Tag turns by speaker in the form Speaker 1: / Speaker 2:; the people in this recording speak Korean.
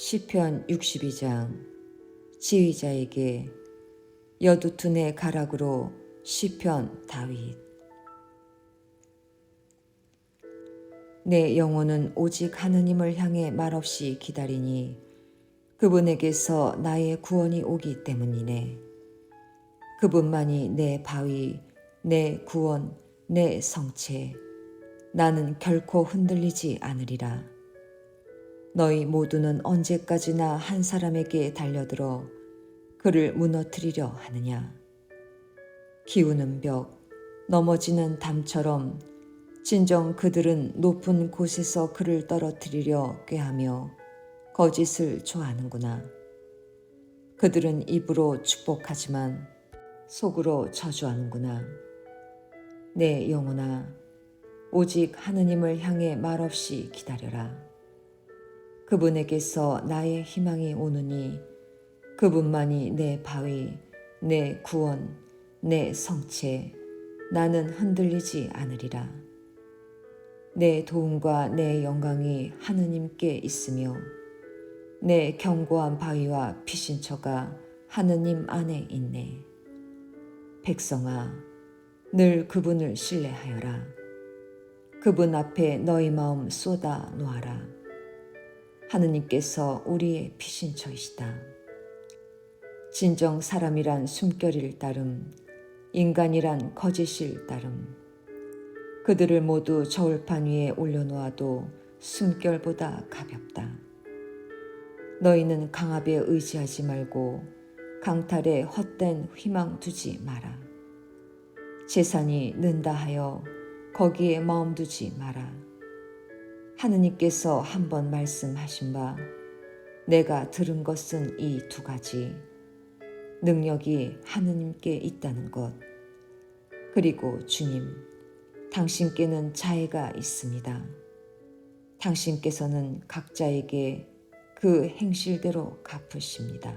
Speaker 1: 시편 62장 지휘자에게 여두툰의 가락으로 시편 다윗 내 영혼은 오직 하느님을 향해 말없이 기다리니 그분에게서 나의 구원이 오기 때문이네. 그분만이 내 바위, 내 구원, 내 성체. 나는 결코 흔들리지 않으리라. 너희 모두는 언제까지나 한 사람에게 달려들어 그를 무너뜨리려 하느냐. 기우는 벽, 넘어지는 담처럼 진정 그들은 높은 곳에서 그를 떨어뜨리려 꾀하며 거짓을 좋아하는구나. 그들은 입으로 축복하지만 속으로 저주하는구나. 내 영혼아, 오직 하느님을 향해 말없이 기다려라. 그분에게서 나의 희망이 오느니 그분만이 내 바위, 내 구원, 내 성체, 나는 흔들리지 않으리라. 내 도움과 내 영광이 하느님께 있으며 내 견고한 바위와 피신처가 하느님 안에 있네. 백성아, 늘 그분을 신뢰하여라. 그분 앞에 너희 마음 쏟아 놓아라. 하느님께서 우리의 피신처이시다. 진정 사람이란 숨결일 따름, 인간이란 거짓일 따름. 그들을 모두 저울판 위에 올려놓아도 숨결보다 가볍다. 너희는 강압에 의지하지 말고 강탈에 헛된 희망 두지 마라. 재산이 는다 하여 거기에 마음 두지 마라. 하느님께서 한 번 말씀하신 바 내가 들은 것은 이 두 가지. 능력이 하느님께 있다는 것. 그리고 주님, 당신께는 자애가 있습니다. 당신께서는 각자에게 그 행실대로 갚으십니다.